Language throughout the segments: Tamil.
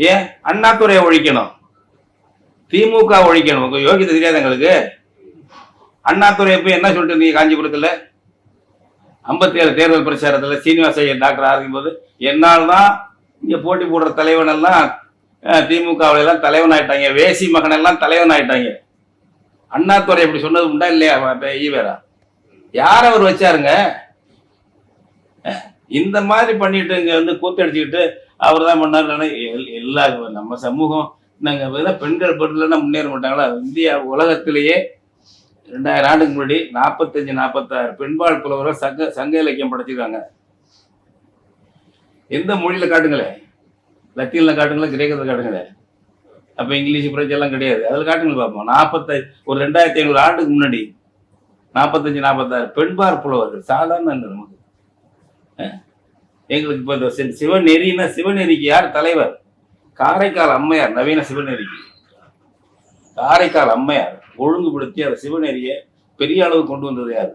ஏன்? அண்ணாதுறையை ஒழிக்கணும். திமுக ஒழிக்கணும். உங்க தெரியாது எங்களுக்கு? அண்ணாத்துறையை போய் என்ன சொல்லிட்டு இருந்தீங்க காஞ்சிபுரத்தில்? ஐம்பத்தி ஏழு தேர்தல் பிரச்சாரத்தில் சீனிவாச ஐயர் டாக்டர் ஆரம்பிக்கும் போது என்னால் தான் இங்கே போட்டி போடுற தலைவன் எல்லாம் திமுகவில எல்லாம் தலைவன் ஆயிட்டாங்க வேசி மகன் எல்லாம் தலைவன் ஆயிட்டாங்க அண்ணாத்துறை இப்படி சொன்னது உண்டா இல்லையா ஈவேரா? யார் அவர் வச்சாருங்க? இந்த மாதிரி பண்ணிட்டு இங்க வந்து கூத்தடிச்சுக்கிட்டு அவர் தான் பண்ணாரு எல்- எல்லா நம்ம சமூகம் நாங்க பெண்கள் பட்டியலன்னா முன்னேற மாட்டாங்களா? இந்தியா உலகத்திலேயே ரெண்டாயிரம் ஆண்டுக்கு முன்னாடி நாற்பத்தஞ்சு நாற்பத்தாறு பெண்பால் புலவர்கள் சங்க சங்க இலக்கியம் படைச்சிருக்காங்க. எந்த மொழியில காட்டுங்களேன் லத்தீன்ல காட்டுங்களேன் கிரேக்கத்தில் காட்டுங்களேன் அப்போ இங்கிலீஷ் பிரெஞ்சு எல்லாம் கிடையாது. அதில் காட்டுங்க பார்ப்போம் நாற்பத்தஞ்சு ஒரு ரெண்டாயிரத்தி ஐநூறு ஆண்டுக்கு முன்னாடி நாற்பத்தஞ்சு நாற்பத்தாறு பெண்பார் புலவர்கள் சாதாரண நமக்கு. எங்களுக்கு இப்போ இந்த சிவநெறின்னா சிவநெறிக்கு யார் தலைவர்? காரைக்கால் அம்மையார் நவீன சிவநெறிக்கு. காரைக்கால் அம்மையார் ஒழுங்குபடுத்தி அந்த சிவநெறியை பெரிய அளவு கொண்டு வந்தது யார்?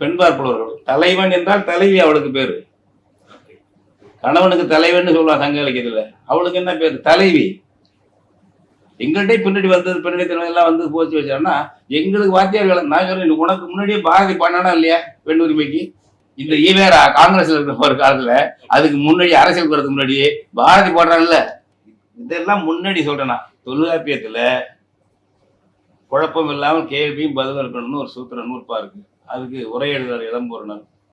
பெண்பார் புலவர்கள் தலைவன் என்றால் தலைவி அவளுக்கு பேர். கணவனுக்கு தலைவன் சொல்லுவான் சங்க இலக்கியத்தில். அவளுக்கு என்ன பேர்? தலைவி. எங்கள்கிட்ட பின்னாடி வந்தது பின்னாடி எல்லாம் வந்து போச்சு வச்சான்னா எங்களுக்கு வாத்தியார் நான் சொல்றேன் உனக்கு முன்னாடியே பாரதி பண்ணனா இல்லையா பெண் உரிமைக்கு இந்த ஈவேரா காங்கிரஸ்ல இருக்கிற ஒரு காலத்துல அதுக்கு முன்னாடி அரசியல் போறதுக்கு முன்னாடியே பாரதி போடுறாங்கல்ல இதெல்லாம் முன்னாடி சொல்றேன் நான். தொல்காப்பியத்துல குழப்பம் இல்லாமல் கேள்வியும் பதிலும் இருக்கணும்னு ஒரு சூத்திர நூற்பா இருக்கு அதுக்கு உரை எழுதுற இளம்பொருணர்.